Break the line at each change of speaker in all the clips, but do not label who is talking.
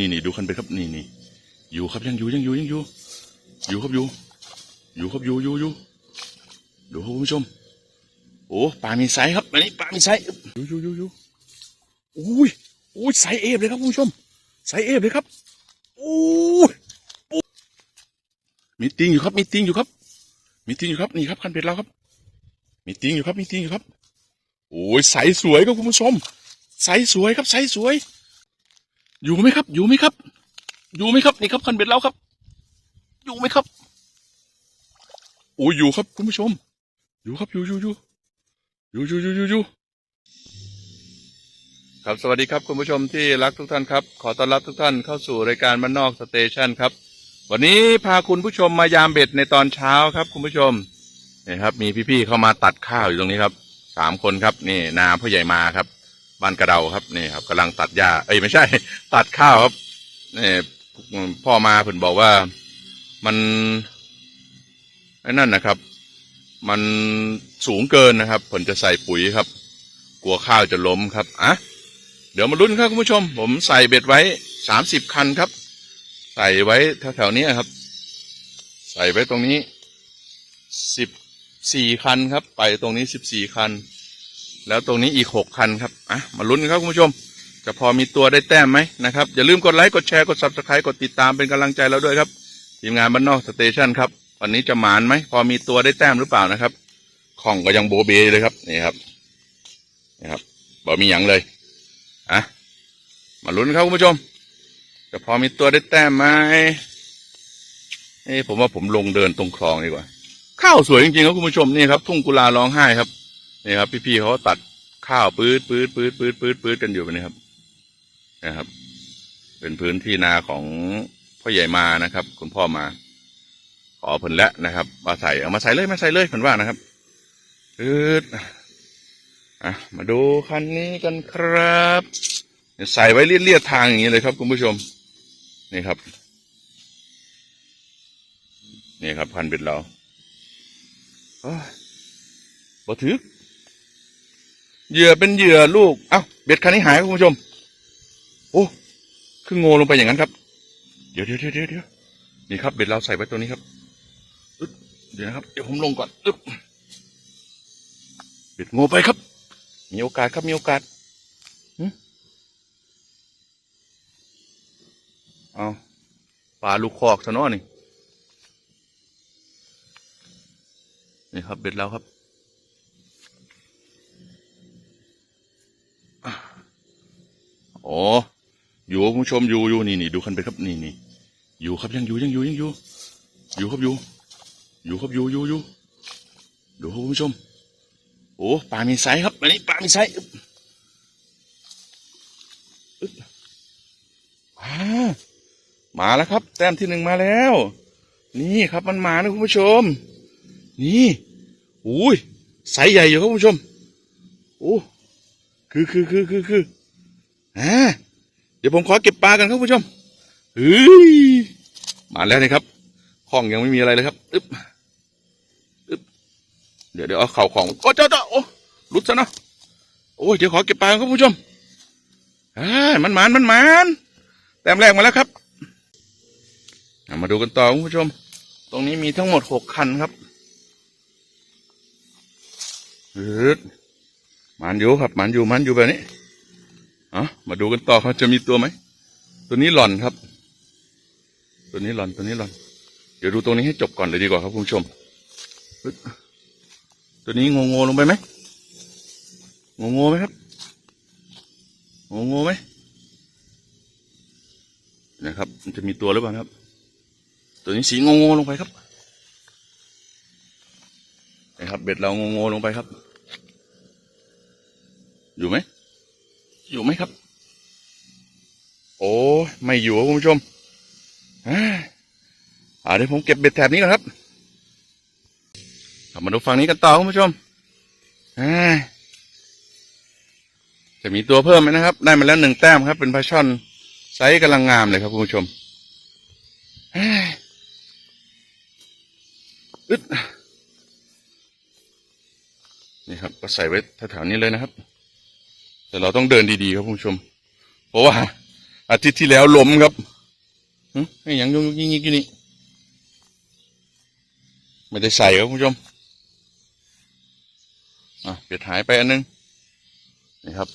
นี่นี่ดูคันไปครับนี่นี่อยู่ครับยังอยู่ยังอยู่ยังอยู่ อยู่ครับอยู่ อยู่ครับอยู่อยู่อยู่ดูครับคุณผู้ชม โอ้ปลามีไซส์ครับอันนี้ปลามีไซส์อยู่อยู่อยู่อยู่อุ้ยอุ้ยไซเอฟเลยครับคุณผู้ชมไซเอฟเลยครับอุ้ยมีติงอยู่ครับมีติงอยู่ครับ มีติงอยู่ครับนี่ครับคันเป็ดเราครับ มีติงอยู่ครับมีติงอยู่ครับโอ้ยใสสวยครับคุณผู้ชมใสสวยครับใสสวย อยู่ไหมครับ อยู่ไหมครับ อยู่ไหมครับ นี่ครับคันเบ็ดเราครับ อยู่ไหมครับ โอ้ยอยู่ครับคุณผู้ชม อยู่ครับ อยู่อยู่อยู่อยู่อยู่อยู่อยู่อยู่ครับสวัสดีครับคุณผู้ชมที่รักทุกท่านครับ ขอต้อนรับทุกท่านเข้าสู่รายการบ้านนอกสเตชันครับ วันนี้พาคุณผู้ชมมายามเบ็ดในตอนเช้าครับ คุณผู้ชมนี่ครับ มีพี่ๆเข้ามาตัดข้าวอยู่ตรงนี้ครับสามคนครับ นี่นาพ่อใหญ่มาครับ บ้านกระเดาครับนี่ครับกำลังตัดหญ้าเอ้ยไม่ใช่ ตัดข้าวครับนี่พ่อมาเพิ่นบอกว่ามันไอ้นั่นนะครับ มันสูงเกินนะครับผลจะใส่ปุ๋ยครับ กลัวข้าวจะล้มครับอะเดี๋ยวมาลุ้นครับคุณผู้ชม ผมใส่เบ็ดไว้สามสิบคันครับ ใส่ไว้แถวๆนี้ครับ ใส่ไว้ตรงนี้สิบสี่คันครับ ไปตรงนี้สิบสี่คัน แล้วตรงนี้อีกหกคันครับอะมาลุ้นกันครับคุณผู้ชม จะพอมีตัวได้แต้มไหมนะครับ อย่าลืมกดไลค์กดแชร์กด subscribe กดติดตามเป็นกำลังใจเราด้วยครับทีมงานบ้านนอกสเตชันครับวันนี้จะหมานไหมพอมีตัวได้แต้มหรือเปล่านะครับของก็ยังโบเบเลยครับนี่ครับนี่ครับบ่มีหยังเลยอะมาลุ้นครับคุณผู้ชม จะพอมีตัวได้แต้มไหมเอ้ผมว่าผมลงเดินตรงคลองดีกว่า ข้าวสวยจริงๆครับคุณผู้ชมนี่ครับทุ่งกุลาร้องไห้ครับ นี่ครับ พี่ๆเขาตัดข้าวปื๊ดปื๊ดปื๊ดปื๊ดปื๊ดปื๊ดกันอยู่แบบนี้ครับนะครับ เป็นพื้นที่นาของพ่อใหญ่มานะครับ คุณพ่อมา ขอเพิ่นแล้วนะครับ มาใส่เอามาใส่เลยมาใส่เลยเพิ่นว่านะครับปื๊ดอะมาดูคันนี้กันครับใส่ไว้เลียดๆทางอย่างนี้เลยครับ คุณผู้ชม นี่ครับ นี่ครับ พันเบ็ดเราโอ้บ่ถึก เหยื่อเป็นเหยื่อลูก เอ้าเบ็ดคันนี้หายครับคุณผู้ชม โอ้คือโงลงไปอย่างนั้นครับเดี๋ยวเดี๋ยวเดี๋ยวเดี๋ยวเดี๋ยวนี่ครับเบ็ดเราใส่ไว้ตัวนี้ครับเดี๋ยวนะครับ เดี๋ยวผมลงก่อนอึ๊บเบ็ดโงไปครับ มีโอกาสครับมีโอกาสเอาปลาลูกคอกซะนาะนี่นี่ครับเบ็ดเราครับ อ๋อ อยู่คุณผู้ชมอยู่อยู่นี่นี่ดูคันไปครับนี่นี่อยู่ครับยังอยู่ยังอยู่ยังอยู่ อยู่ครับอยู่ อยู่ครับอยู่อยู่อยู่ดูครับคุณผู้ชม โอ้ปลามีไซส์ครับอันนี้ปลามีไซส์อึ๊บอามาแล้วครับ แต้มที่หนึ่งมาแล้ว นี่ครับมันมานะคุณผู้ชม นี่อุ้ยไซส์ใหญ่อยู่ครับคุณผู้ชมโอ้คือคือคือคือคือ อ่าเดี๋ยวผมขอเก็บปลากันครับผู้ชมเฮ้ยมาแล้วนะครับห้องยังไม่มีอะไรเลยครับอึ๊บอึ๊บเดี๋ยวเดี๋ยวเอาเข่าของโอ้เจ้าเจ้าโอ้ลุดซะเนาะโอ้ยเดี๋ยวขอเก็บปลาครับผู้ชมอ่ามันมานมันมานแต้มแรกมาแล้วครับมาดูกันต่อคุณผู้ชม ตรงนี้มีทั้งหมดหกคันครับมันอยู่ครับมันอยู่มันอยู่แบบนี้ อะมาดูกันต่อเขาจะมีตัวไหม ตัวนี้หล่อนครับ ตัวนี้หล่อนตัวนี้หล่อน เดี๋ยวดูตรงนี้ให้จบก่อนเลยดีกว่าครับคุณผู้ชม ตัวนี้งงงๆลงไปไหมงงงๆไหมครับงงงๆไหมนะครับ มันจะมีตัวหรือเปล่าครับ ตัวนี้สีงงงๆลงไปครับนะครับเบ็ดเรางงงๆลงไปครับ อยู่ไหม อยู่ไหมครับ โอ้ไม่อยู่ครับคุณผู้ชมอ่าเดี๋ยวผมเก็บเบ็ดแถบนี้ก่อนครับมาดูฝั่งนี้กันต่อคุณผู้ชมอ่าจะมีตัวเพิ่มไหมนะครับ ได้มาแล้วหนึ่งแต้มครับ เป็นปลาช่อนไซส์กำลังงามเลยครับคุณผู้ชมอ่าอึดนี่ครับ ก็ใส่ไว้แถวๆนี้เลยนะครับ แต่เราต้องเดินดีๆครับผู้ชม เพราะว่า อาทิตย์ที่แล้วล้มครับหึไอ้หยังยุ่งยิงยิงอยู่นี่ไม่ได้ใส่ครับผู้ชมอะเปลี่ยนหายไปอันนึงนี่ครับ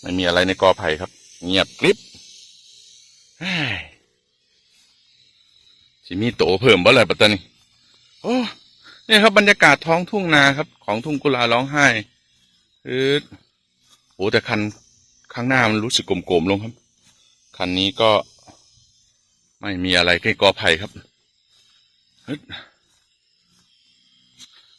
ไม่มีอะไรในกอไผ่ครับ เงียบกริบเฮ้ยสิมีโตเพิ่มบ่เลยปัตตานีโอ้นี่ครับบรรยากาศท้องทุ่งนาครับ ของทุ่งกุลาร้องไห้ คือโอ้แต่คันข้างหน้ามันรู้สึกกลมๆลงครับ คันนี้ก็ไม่มีอะไรแค่กอไผ่ครับฮึด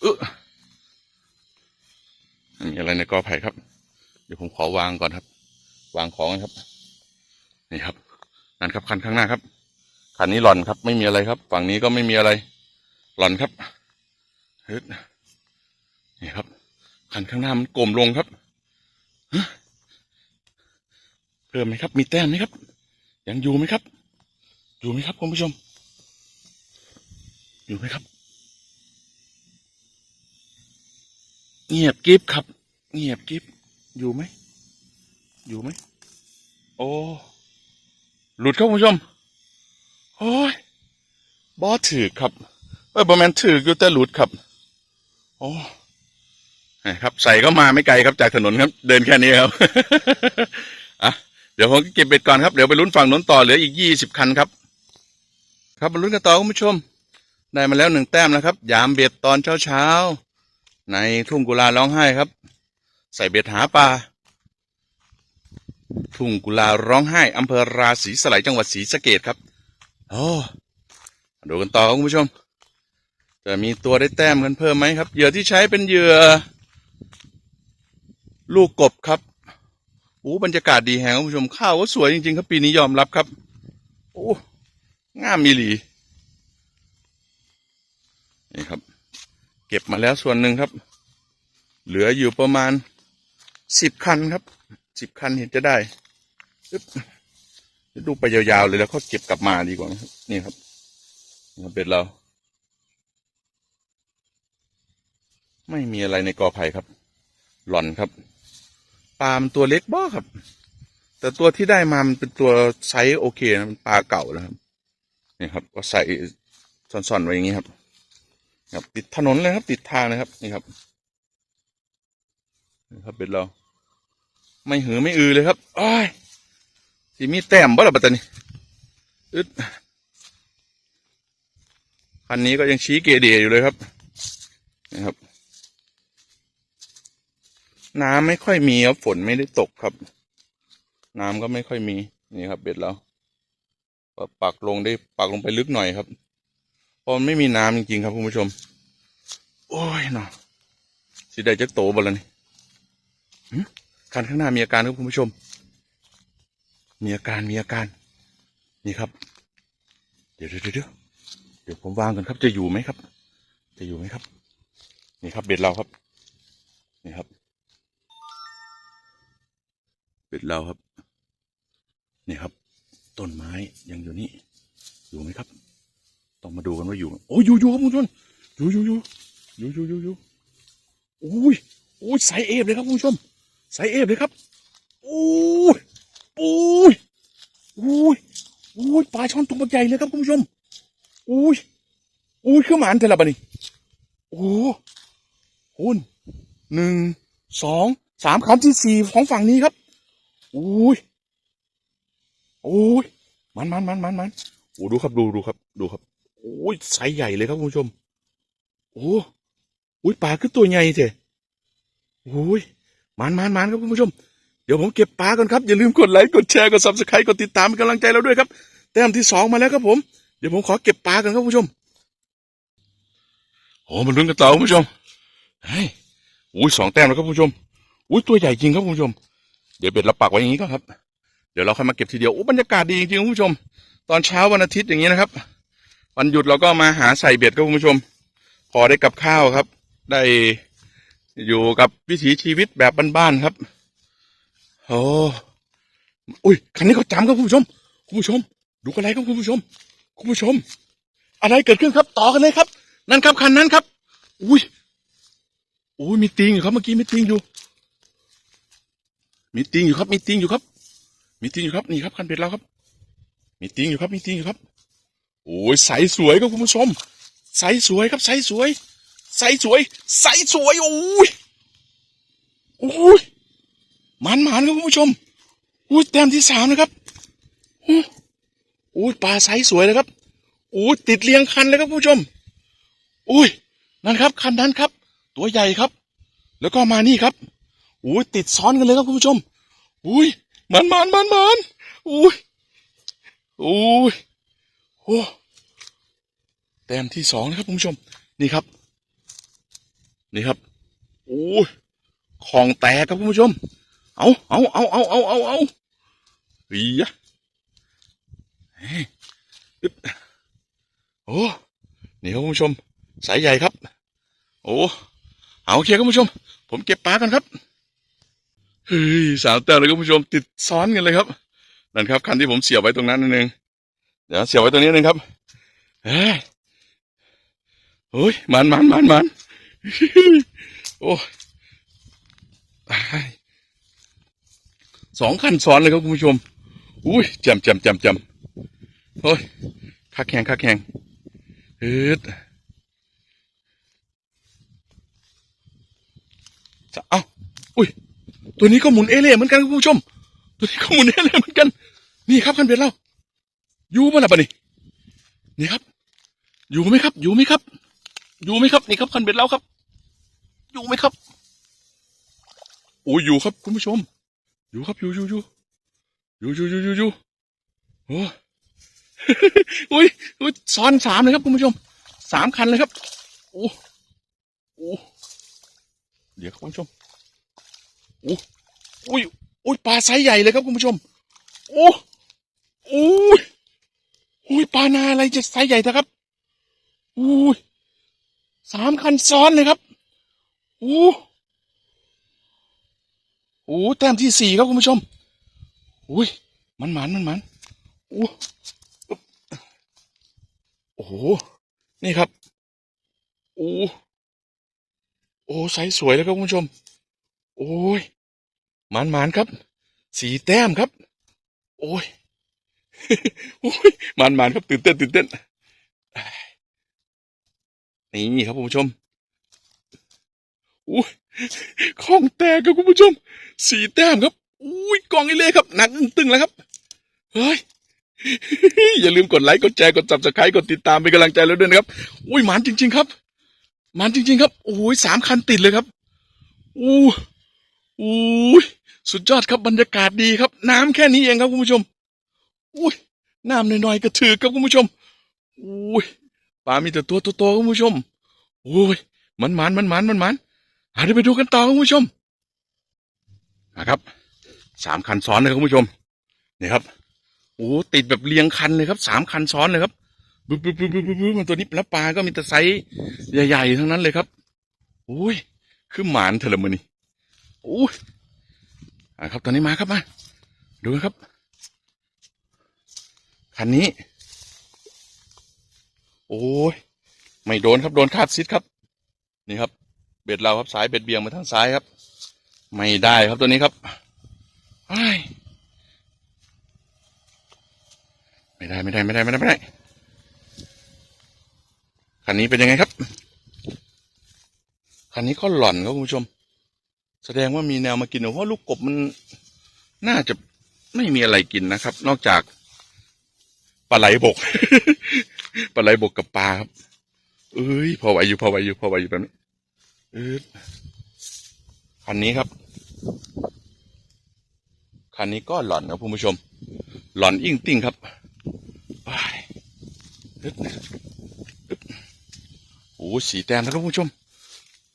เออมีอะไรในกอไผ่ครับ เดี๋ยวผมขอวางก่อนครับ วางของครับ นี่ครับ นั่นครับคันข้างหน้าครับ คันนี้หล่อนครับ ไม่มีอะไรครับ ฝั่งนี้ก็ไม่มีอะไร หล่อนครับฮึดนี่ครับ คันข้างหน้ามันกลมลงครับเพิ่มไหมครับ มีแต้มไหมครับ ยังอยู่ไหมครับ อยู่ไหมครับคุณผู้ชม อยู่ไหมครับ เงียบกริบครับ เงียบกริบอยู่ไหม อยู่ไหม โอ้ หลุดครับคุณผู้ชม โอ้ยบอถือครับเอ้ยบอแมนถืออยู่แต่หลุดครับ โอ้ ครับ ใส่ก็มาไม่ไกลครับจากถนนครับ เดินแค่นี้ครับอะเดี๋ยวผมเก็บเบ็ดก่อนครับเดี๋ยวไปลุ้นฝั่งน้นต่อเหลืออีกยี่สิบคันครับ ครับมาลุ้นกันต่อคุณผู้ชม ได้มาแล้วหนึ่งแต้มนะครับ ยามเบ็ดตอนเช้าเช้าในทุ่งกุลาร้องไห้ครับ ใส่เบ็ดหาปลาทุ่งกุลาร้องไห้อำเภอราศีสไลยจังหวัดศรีสะเกดครับโอ้ดูกันต่อครับคุณผู้ชม จะมีตัวได้แต้มกันเพิ่มไหมครับ เหยื่อที่ใช้เป็นเหยื่อ ลูกกบครับโอ้บรรยากาศดีแฮงคุณผู้ชมข้าวก็สวยจริง ๆ ครับ ปีนี้ยอมรับครับ โอ้งามมีหลีนี่ครับ เก็บมาแล้วส่วนหนึ่งครับ เหลืออยู่ประมาณสิบคันครับสิบคันเห็นจะได้ปึ๊บดูไปยาวๆเลยแล้วก็เก็บกลับมาดีกว่านะนี่ครับนี่เบ็ดเราไม่มีอะไรในกอไผ่ครับ หล่อนครับ ปลามันตัวเล็กบ้าครับ แต่ตัวที่ได้มามันเป็นตัวไซส์โอเคนะมันปลาเก่านะครับนี่ครับ ก็ใส่ซ่อนๆไว้อย่างนี้ครับครับ ติดถนนเลยครับ ติดทางนะครับ นี่ครับนี่ครับเบ็ดเรา ไม่หือไม่อือเลยครับอ้ายสีมีแต้มบ่ล่ะปัตตานีอึดคันนี้ก็ยังชี้เกเดอยู่เลยครับ นะครับ น้ำไม่ค่อยมีครับฝนไม่ได้ตกครับ น้ำก็ไม่ค่อยมีนี่ครับ เบ็ดเราก็ปักลงได้ปักลงไปลึกหน่อยครับเพราะมันไม่มีน้ำจริงๆครับคุณผู้ชม โอ้ยนะสิได้จักโตบ่ลนี่คันข้างหน้ามีอาการครับคุณผู้ชม มีอาการมีอาการ นี่ครับ เดี๋ยวเดี๋ยวเดี๋ยวเดี๋ยวผมวางกันครับ จะอยู่ไหมครับ จะอยู่ไหมครับ นี่ครับเบ็ดเราครับ นี่ครับ เบ็ดเราครับ นี่ครับ ต้นไม้ยังอยู่นี่อยู่ไหมครับ ต้องมาดูกันว่าอยู่ โอ้ยอยู่อยู่ครับคุณผู้ชมอยู่อยู่อยู่อยู่อยู่อยู่อยู่โอ้ยโอ้ยใส่เอฟเลยครับคุณผู้ชมใส่เอฟเลยครับโอ้ยโอ้ยโอ้ยโอ้ยปลาช่อนตัวใหญ่เลยครับคุณผู้ชมโอ้ยโอ้ยคือหมานเทละบะนี่โอ้โหหนึ่งสองสามคำที่สี่ของฝั่งนี้ครับ อุ้ยโอ้ยมันมันมันมันมันโอ้ดูครับดูดูครับ ดูครับโอ้ยไซส์ใหญ่เลยครับคุณผู้ชม โอ้โอ้ยปลาคือตัวใหญ่เถอะโอ้ยมันมันมันครับคุณผู้ชม เดี๋ยวผมเก็บปลาก่อนครับ อย่าลืมกดไลค์กดแชร์กดซับสไครต์กดติดตามเป็นกำลังใจเราด้วยครับแต้มที่สองมาแล้วครับผม เดี๋ยวผมขอเก็บปลากันครับคุณผู้ชมโอ้มันลุ้นกันต่อคุณผู้ชมเฮ้ยอุ้ยสองแต้มแล้วครับคุณผู้ชมอุ้ยตัวใหญ่จริงครับคุณผู้ชม เดี๋ยวเบ็ดเราปักไว้อย่างนี้ก่อนครับ เดี๋ยวเราค่อยมาเก็บทีเดียวโอ้บรรยากาศดีจริงๆคุณผู้ชม ตอนเช้าวันอาทิตย์อย่างนี้นะครับ วันหยุดเราก็มาหาใส่เบ็ดครับคุณผู้ชม พอได้กับข้าวครับ ได้อยู่กับวิถีชีวิตแบบบ้านๆครับโอ้อุ้ยคันนี้เขาจำครับคุณผู้ชม คุณผู้ชม ดูอะไรครับคุณผู้ชม คุณผู้ชม อะไรเกิดขึ้นครับ ต่อกันเลยครับ นั่นครับคันนั้นครับ อุ้ยอุ้ยมีติงอยู่ครับเมื่อกี้มีติงอยู่ มีติงอยู่ครับมีติงอยู่ครับ มีติงอยู่ครับนี่ครับคันเบ็ดเราครับ มีติงอยู่ครับมีติงอยู่ครับ โอ้ยใสสวยครับคุณผู้ชม ใสสวยครับใสสวย ใสสวย ใสสวยโอ้ยโอ้ยมันมันครับคุณผู้ชมโอ้ยแต้มที่สามนะครับโอ้โอ้ยปลาไซส์สวยเลยครับโอ้ยติดเรียงคันเลยครับคุณผู้ชมโอ้ยนั่นครับ คันนั้นครับ ตัวใหญ่ครับ แล้วก็มานี่ครับ อุ้ยติดซ้อนกันเลยครับคุณผู้ชมโอ้ยมันมันมันมันโอ้ยโอ้ยโอ้แต้มที่สองนะครับคุณผู้ชม นี่ครับ นี่ครับโอ้ยของแตกครับคุณผู้ชม เอาเอาเอาเอาเอาเอาเอาอียะเฮ้ยอึ๊บโอ้นี่ครับคุณผู้ชม สายใหญ่ครับ โอ้เอาโอเคครับคุณผู้ชม ผมเก็บปลากันครับ เฮ้ยสามแต้มเลยคุณผู้ชมติดซ้อนกันเลยครับนั่นครับคันที่ผมเสียบไว้ตรงนั้นนั่นเองเดี๋ยวเสียบไว้ตรงนี้นึงครับเฮ้ยโอ้ยมันมันมันมันโอ้ยสองขั้นซ้อนเลยครับคุณผู้ชม อุ้ยจำจำจำจำโอ้ยคักแข่งคักแข่งฮึดจะเอ้าอุ้ย ตัวนี้ก็หมุนเอเล่เหมือนกันคุณผู้ชม ตัวนี้ก็หมุนเอเล่เหมือนกัน นี่ครับคันเบ็ดเราอยู่ป่ะล่ะปะนี่นี่ครับ อยู่ไหมครับ อยู่ไหมครับ อยู่ไหมครับ นี่ครับคันเบ็ดเราครับ อยู่ไหมครับโอ้ยอยู่ครับคุณผู้ชม อยู่ครับอยู่อยู่อยู่อยู่อยู่อยู่อยู่อยู่โอ้โอ้ยโอ้ยซ้อนสามเลยครับคุณผู้ชมสามคันเลยครับ โอ้โอ้เดี๋ยวครับคุณผู้ชม อ้โอ้ยโอ้ยปลาไซส์ใหญ่เลยครับคุณผู้ชม โอ้โอ้ยโอ้ยปลานาอะไรจะไซส์ใหญ่นะครับโอ้ยสามคันซ้อนเลยครับโอ้โอ้แต้มที่สี่ครับคุณผู้ชมอุ้ยมันหมันมันหมันโอ้โอ้โหนี่ครับโอ้โอ้ไซส์สวยแล้วครับคุณผู้ชม โอ้ย มันหมันครับ สีแต้มครับ โอ้ยโอ้ยมันหมันครับตื่นเต้นตื่นเต้นนี่ครับคุณผู้ชมโอ้ยของแตกครับคุณผู้ชม สีแต้มครับอุ้ยกองอีเล่ครับหนักตึงแล้วครับเฮ้ยอย่าลืมกดไลค์กดแชร์กด subscribe กดติดตามเป็นกำลังใจแล้วด้วยนะครับอุ้ยหมานจริง ๆ ครับหมานจริง ๆ ครับโอ้ยสามคันติดเลยครับอู้อู้ สุดยอดครับบรรยากาศดีครับ น้ำแค่นี้เองครับคุณผู้ชม อุ้ยน้ำน้อยๆก็ถือครับคุณผู้ชมอุ้ยปลามีแต่ตัวโตๆครับคุณผู้ชมโอ้ยมันหมันมันหมันมันหมันอะเดี๋ยวไปดูกันต่อครับคุณผู้ชมนะครับสามคันซ้อนเลยครับคุณผู้ชมนี่ครับโอ้ติดแบบเรียงคันเลยครับสามคันซ้อนเลยครับบึ๊บบึ๊บบึ๊บบึ๊บบึ๊บมันตัวนี้แล้วปลาก็มีแต่ไซส์ใหญ่ๆทั้งนั้นเลยครับโอ้ยคือหมานเถอะละมือนี่โอ้ย อะครับตอนนี้มาครับมาดูนะครับ คันนี้ โอ้ยไม่โดนครับโดนคาดซิดครับ นี่ครับ เบ็ดเราครับสายเบ็ดเบี่ยงมาทางซ้ายครับ ไม่ได้ครับตัวนี้ครับไอไม่ได้ไม่ได้ไม่ได้ไม่ได้ไม่ได้คันนี้เป็นยังไงครับคันนี้ก็หล่อนครับคุณผู้ชม แสดงว่ามีแนวมากินเพราะลูกกบมันน่าจะไม่มีอะไรกินนะครับ นอกจากปลาไหลบกปลาไหลบกกับปลาครับ เอ้ยพอไหวอยู่พอไหวอยู่พอไหวอยู่แบบนี้เออคันนี้ครับ คันนี้ก็หล่อนครับคุณผู้ชม หล่อนอิ่งติ่งครับไปอึ๊บอึ๊บโอ้สีแต้มนะครับคุณผู้ชม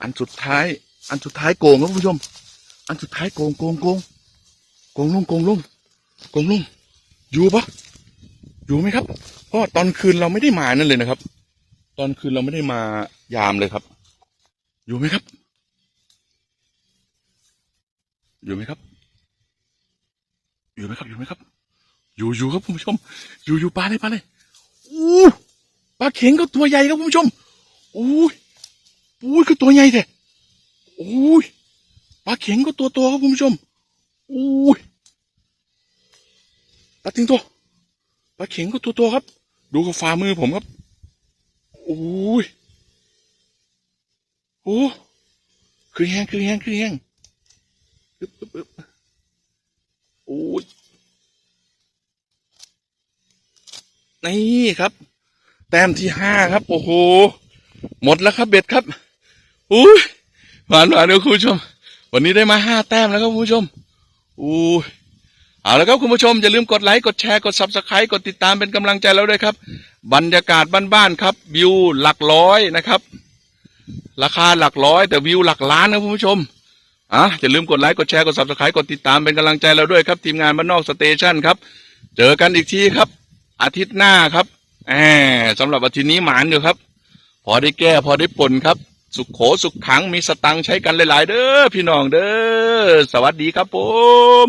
อันสุดท้าย อันสุดท้ายโกงครับคุณผู้ชม อันสุดท้ายโกงโกงโกงโกงลุงโกงลุงโกงลุงอยู่ปะอยู่ไหมครับ เพราะว่าตอนคืนเราไม่ได้มานั่นเลยนะครับ ตอนคืนเราไม่ได้มายามเลยครับ อยู่ไหมครับ อยู่ไหมครับ อยู่ไหมครับ อยู่ไหมครับ อยู่อยู่ครับคุณผู้ชม อยู่อยู่ปลาเลยปลาเลยอู้ปลาเข็งก็ตัวใหญ่ครับคุณผู้ชมอู้ยอู้ก็ตัวใหญ่แท้ อู้ยปลาเข็งก็ตัวโตครับคุณผู้ชมอุ้ยปลาติงตัวปลาเข็งก็ตัวโตครับ ดูกับฝ่ามือผมครับอุ้ยโอ้คือแห้งคือแห้งคือแห้งอึ๊บอึ๊บอึ๊บโอ้ยนี่ครับ แต้มที่ห้าครับ โอ้โห หมดแล้วครับเบ็ดครับอุ้ย หวานหวานเดี๋ยวคุณผู้ชม วันนี้ได้มาห้าแต้มแล้วครับคุณผู้ชมอู้เอาละครับคุณผู้ชมอย่าลืมกดไลค์กดแชร์กด subscribe กดติดตามเป็นกำลังใจแล้วด้วยครับ บรรยากาศบ้านๆครับ วิวหลักร้อยนะครับ ราคาหลักร้อยแต่วิวหลักล้านนะคุณผู้ชมอะอย่าลืมกดไลค์กดแชร์กด subscribe กดติดตามเป็นกำลังใจเราด้วยครับ ทีมงานบ้านนอกสเตชันครับ เจอกันอีกทีครับ อาทิตย์หน้าครับแหมสำหรับอาทิตย์นี้หมานอยู่ครับ พอได้แก้พอได้ปนครับ สุขโขสุขขังมีสตังใช้กันหลาย ๆ เด้อพี่น้องเด้อสวัสดีครับผม